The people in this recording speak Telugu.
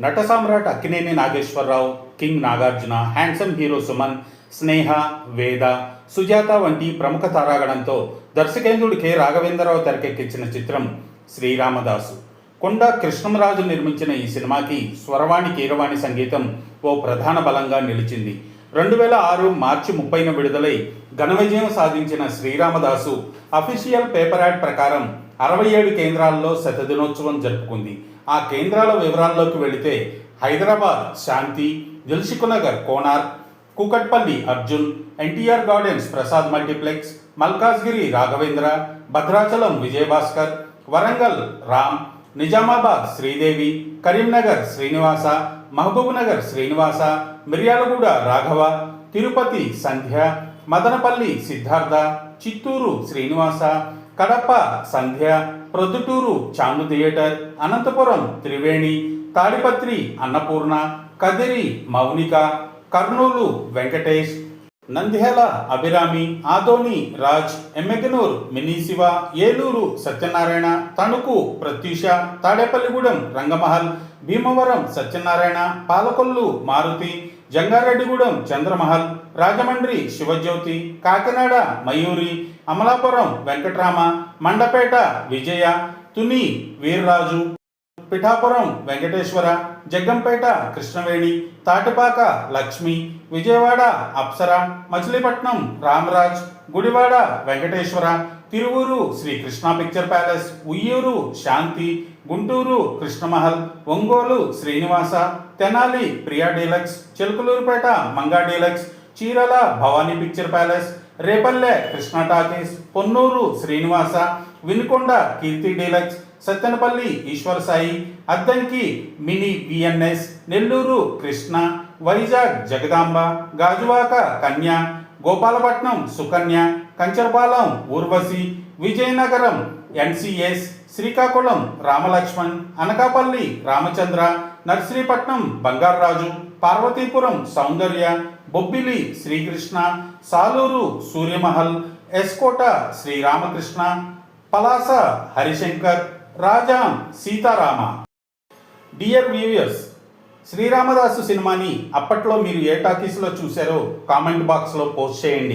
నట సామ్రాట్ Akkineni Nageswara Rao king Nagarjuna handsome hero Suman Sneha Veda Sujatha వంటి ప్రముఖ తారాగణంతో దర్శకేంద్రుడు కె. రాఘవేంద్రరావు తెరకెక్కించిన చిత్రం శ్రీరామదాసు. కొండ కృష్ణంరాజు నిర్మించిన ఈ సినిమాకి స్వరవాణి కీరవాణి సంగీతం ఓ ప్రధాన బలంగా నిలిచింది. రెండు వేల ఆరు మార్చి ముప్పైన విడుదలై ఘన విజయం సాధించిన శ్రీరామదాసు అఫీషియల్ పేపర్ యాడ్ ప్రకారం అరవై ఏడు కేంద్రాల్లో శతదినోత్సవం జరుపుకుంది. ఆ కేంద్రాల వివరాల్లోకి వెళితే Hyderabad Shanti Dilsukhnagar Konark Kukatpally Arjun NTR gardens Prasad multiplex Malkajgiri Raghavendra Bhadrachalam Vijayabhaskar Warangal Ram Nizamabad Sridevi Karimnagar Srinivasa Mahabubnagar Srinivasa Miryalaguda Raghava Tirupati Sandhya Madanapalle Siddhartha Chittoor Srinivasa Kadapa Sandhya Proddatur Chandu theatre Anantapur Triveni Tadipatri Annapurna Kadiri Mounika Kurnool Venkatesh Nandyal Abhirami Adoni Raj Emmiganur mini Shiva Eluru Satyanarayana Tanuku Pratyusha Tadepalligudem Rangamahal Bhimavaram Satyanarayana Palakollu Maruti Jangareddygudem Chandramahal Rajahmundry Sivajyothi Kakinada Mayuri Amalapuram Venkatrama Mandapeta Vijaya Tuni Veerraju. Pithapuram Venkateswara Jaggampeta Krishnaveni Tatipaka Lakshmi Vijayawada Apsara Machilipatnam Ramraj Gudivada Venkateswara Tiruvuru Sri Krishna picture palace Vuyyuru Shanti Guntur Krishnamahal Ongole Srinivasa Tenali Priya deluxe Chilakaluripet Manga deluxe Chirala Bhavani picture palace Repalle Krishna talkies Ponnur Srinivasa Vinukonda Keerthi deluxe Sattenapalle Eswara Sai Addanki mini VNS Nellore Krishna Vizag Jagadamba Gajuwaka Kanya Gopalapatnam Sukanya Kancharapalem Urvashi Vizianagaram NCS Srikakulam Ramalakshman Anakapalle Ramachandra Narsipatnam Bangararaju Parvathipuram Soundarya Bobbili Srikrishna Saluru Suryamahal S Kota Sriramakrishna Palasa Harishankar Rajam Seetharama. Dear viewers Sriramadasu సినిమాని అప్పట్లో మీరు ఏ టాకీస్లో చూశారో కామెంట్ బాక్స్లో పోస్ట్ చేయండి.